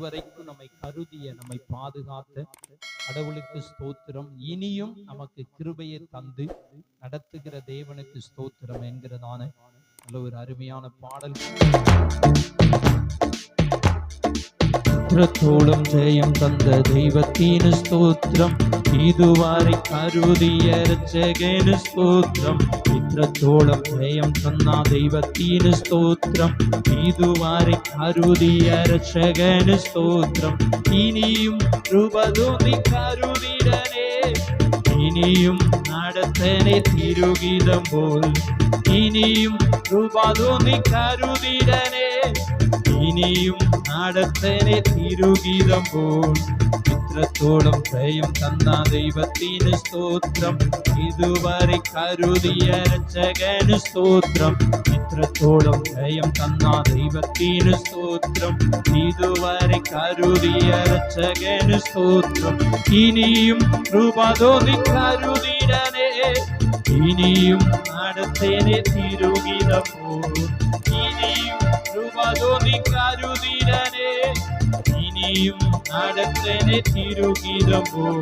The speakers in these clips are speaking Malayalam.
இதுவரைக்கும் நம்மை கருதிய நம்மை பாதுகாத்த கடவுளுக்கு ஸ்தோத்திரம். இனியும் நமக்கு கிருபையை தந்து நடத்துகிற தேவனுக்கு ஸ்தோத்திரம் என்கிறதான நல்ல ஒரு அருமையான பாடல். ஸ்தோத்திரத்தோடும் ஜெயம் தந்த தெய்வத்தின் ஸ்தோத்திரம். ഇതുവരെ കരുതിയ രക്ഷകന് സ്തോത്രം. ഇത്രത്തോളം ഭയം തന്ന ദൈവത്തിന് സ്തോത്രം. ഇതുവരെ കരുതിയ രക്ഷകന് സ്തോത്രം. ഇനിയും കൃപതുതി കരുതിരനെ ഇനിയും നടത്തനെ തിരുകിതം പോൽ. ഇനിയും കൃപതുതി കരുതിരനെ ഇനിയും നടത്തനെ തിരുകിതം പോൽ. ഇത്രത്തോളം ഭയം തന്ന ദൈവത്തിന് സ്തോത്രം ഇതുവരെ കരുതിയ രക്ഷകന് സ്തോത്രം ഇത്രത്തോളം ഭയം തന്ന ദൈവത്തിന് സ്തോത്രം ഇതുവരെ കരുതിയ രക്ഷകന് സ്തോത്രം ഇനിയും രൂപതോന്നി കരുതിടനേ ഇനിയും നടത്തേനെ തിരുകിതപ്പോൾ ഇനിയും ഇനിയും രൂപതോന്നി കരുതിരനെ ഇനിയും നടത്തേനെ തിരുകിതപ്പോൾ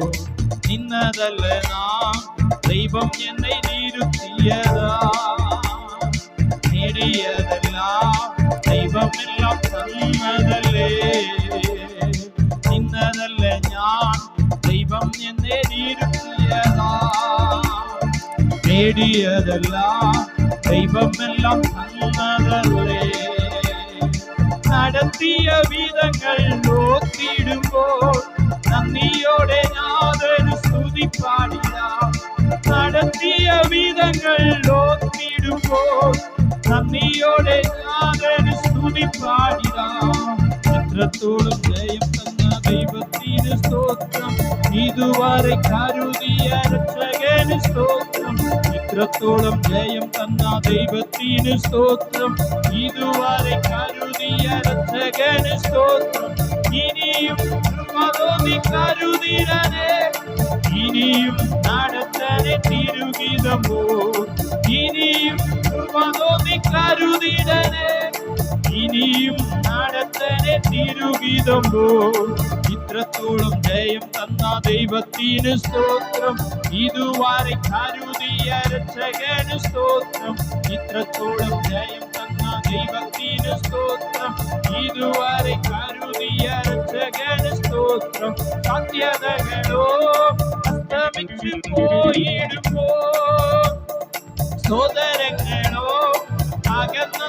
നിന്നതല്ല നാം ദൈവം എന്നെ നിരുത്തിയതാ. നേടിയതെല്ലാം ദൈവമെല്ലാം തന്നതല്ലേ. നേടിയതെല്ലാം. ദൈവമെല്ലാം തന്നതല്ലേ. നടത്തിയ വിധങ്ങൾ നോക്കിയിടുമ്പോൾ നന്ദിയോടെ ഞാതൊരു സ്തുതി പാടില്ല. നടത്തിയ വിധങ്ങൾ നോക്കിയിടുമ്പോൾ നന്ദിയോടെ ഞാതൊരു സ്തുതി പാടില്ല. എത്രത്തോളം ജയം തന്ന ദൈവത്തിന് സ്തോത്രം. ഇതുവരെ കരുതിയ രക്ഷകന് സ്തോത്രം. ഇത്രത്തോളം ജയം തന്ന ദൈവത്തിന് സ്തോത്രം. ഇതുവരെ കരുതിയ രക്ഷകന് സ്തോത്രം. ഇനിയും കൃപതോന്നി കരുതിരനെ ഇനിയും നടത്തനെ തിരുഗീതമോ ഇനിയും കൃപതോന്നി കരുതിരനെ ഇനിയും നടത്തനെ തിരുഗീതമോ ഇത്രത്തോളം ജയം തന്ന ദൈവത്തിന് സ്തോത്രം. ഇതുവരെ കരുതിയ രക്ഷകന് സ്തോത്രം. ഇത്രത്തോളം ജയം തന്ന ദൈവത്തിന് സ്തോത്രം. ഇതുവരെ കരുതിയ രക്ഷകന് സ്തോത്രം. സത്യതകളോ അസ്തമിച്ചു പോയിടുമ്പോ സോദരങ്ങളോ അകന്നു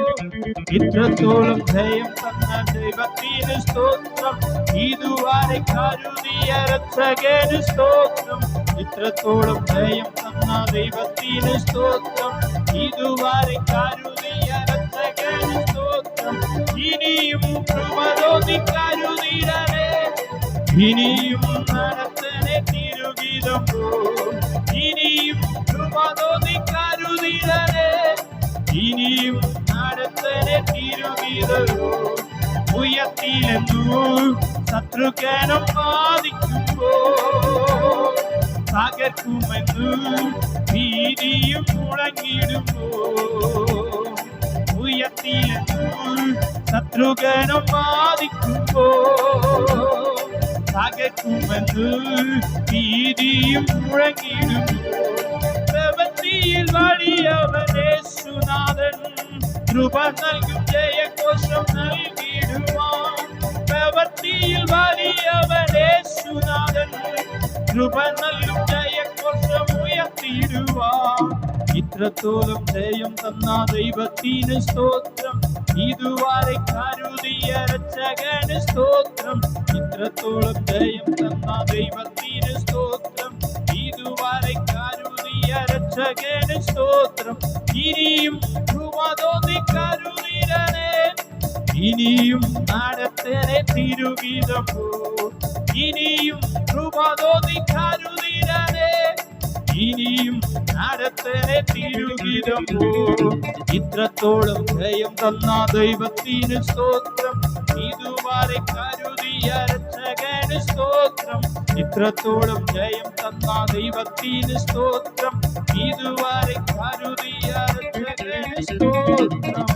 ഇത്രത്തോളം ഭയം തന്ന ദൈവത്തിന് സ്തോത്രം. ഇതുവരെ കരുതിയ രക്ഷകന് സ്തോത്രം. ഇത്രത്തോളം ഭയം തന്ന ദൈവത്തിന് സ്തോത്രം. ഇതുവരെ കരുതിയ രക്ഷകന് സ്തോത്രം. ഇനിയും കൃപതോന്നി കരുതിടനേ ഇനിയും നടത്തനെ തിരുഗീതം പോൽ ഇനിയും കൃപതോന്നി കരുതിടനേ ഇനിയും നടത്തനെ തിരുഗീതമോ ഉയർത്തിയിലെന്നു ശത്രുക്കനം ബാധിക്കുമ്പോ തകർക്കുമെന്നു ഭീതിയും മുഴങ്ങിടുമ്പോ ഉയർത്തിയിലെന്നു ശത്രുകനം ബാധിക്കുമ്പോ തകർക്കുമെന്ന് ഭീതിയും മുഴങ്ങിടുമ്പോ പ്രവൃത്തിയിൽ വഴിയവനേശുനാഥൻ കൃപ നൽകും ജയഘോഷം നൽകിടുവാൻ പ്രവൃത്തിയിൽ വലിയവനേശുനാഥൻ കൃപ നൽകും ജയഘോഷം ഉയർത്തിയിടുവാൻ. ഇത്രത്തോളം ജയം തന്ന ദൈവത്തിന് സ്തോത്രം. ഇതുവരെ കരുതിയ രക്ഷകന് സ്തോത്രം. ഇത്രത്തോളം ജയം തന്ന ദൈവത്തിന് സ്തോത്രം. രക്ഷകന് സ്തോത്രം. ഇനിയും കൃപ തോന്നി കരുതിരനെ ഇനിയും നടത്തനെ തിരുവിധം പോ ഇനിയും കൃപ തോന്നി കരുതിരനെ ഇനിയും നടത്തനെ തിരുവിധം പോ ഇത്രത്തോളം ജയം തന്ന ദൈവത്തിന് സ്തോത്രം. ഇതുവരെ കരുതിയ രക്ഷകന് സ്തോത്രം. ഇത്രത്തോളം ജയം തന്ന ദൈവത്തിന് സ്തോത്രം. ഇതുവരെ കരുതിയ രക്ഷകന് സ്തോത്രം